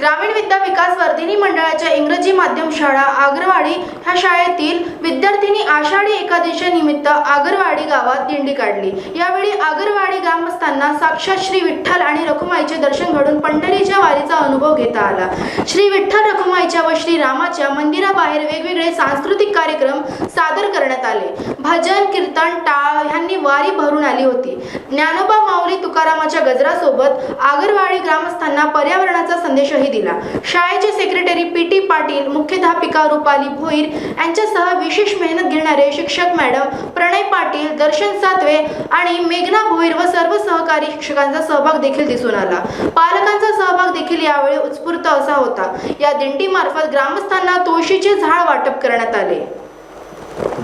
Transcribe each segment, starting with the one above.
ग्रामीण विद्या विकास वर्धिनी मंडळाच्या इंग्रजी माध्यम शाळा आगरवाडी ह्या शाळेतील विद्यार्थ्यांनी आषाढी एकादशी निमित्त आगरवाडी गावात दिंडी काढली. यावेळी आगरवाडी ग्रामस्थांना साक्षात श्री विठ्ठल आणि रखुमाईचे दर्शन घडून पंढरीच्या वारीचा अनुभव घेता आला. श्री विठ्ठल रखुमाईच्या व श्री रामाच्या मंदिराबाहेर वेगवेगळे सांस्कृतिक कार्यक्रम सादर करण्यात आले. भजन कीर्तन टाळ ह्यांनी वारी भरून आली होती. ज्ञानोबा माऊली तुकारामाच्या गजरासोबत आगरवाडी ग्रामस्थांना पर्यावरणाचा संदेशही दिला. शाळेचे सेक्रेटरी पी टी पाटील मुख्याध्यापिका रुपाली भोईर यांच्यासह विशेष मेहनत घेणारे शिक्षक मॅडम प्रणय पाटील दर्शन सातवे आणि मेघना भोईर व सर्व सहकारी शिक्षकांचा सहभाग देखील दिसून आला. पालकांचा सहभाग देखील यावेळी उत्स्फूर्त असा होता. या दिंडीमार्फत ग्रामस्थांना तुळशीचे झाड वाटप करण्यात आले.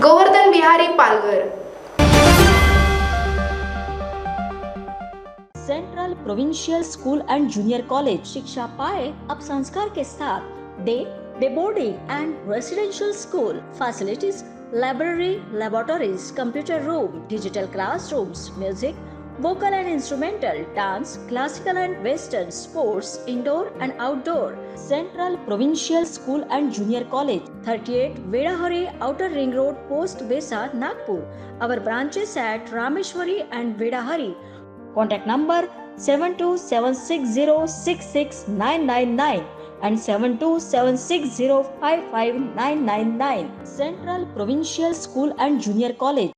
Govardhan Bihari Palghar provincial school and junior college शिक्षा पाए अब संस्कार के साथ day day boarding and residential school facilities library laboratories computer room digital classrooms music vocal and instrumental dance classical and western sports indoor and outdoor central provincial school and junior college 38 vedahari outer ring road post besa nagpur our branches at rameshwari and vedahari Contact number 7276066999 and 7276055999. Central Provincial School and Junior College.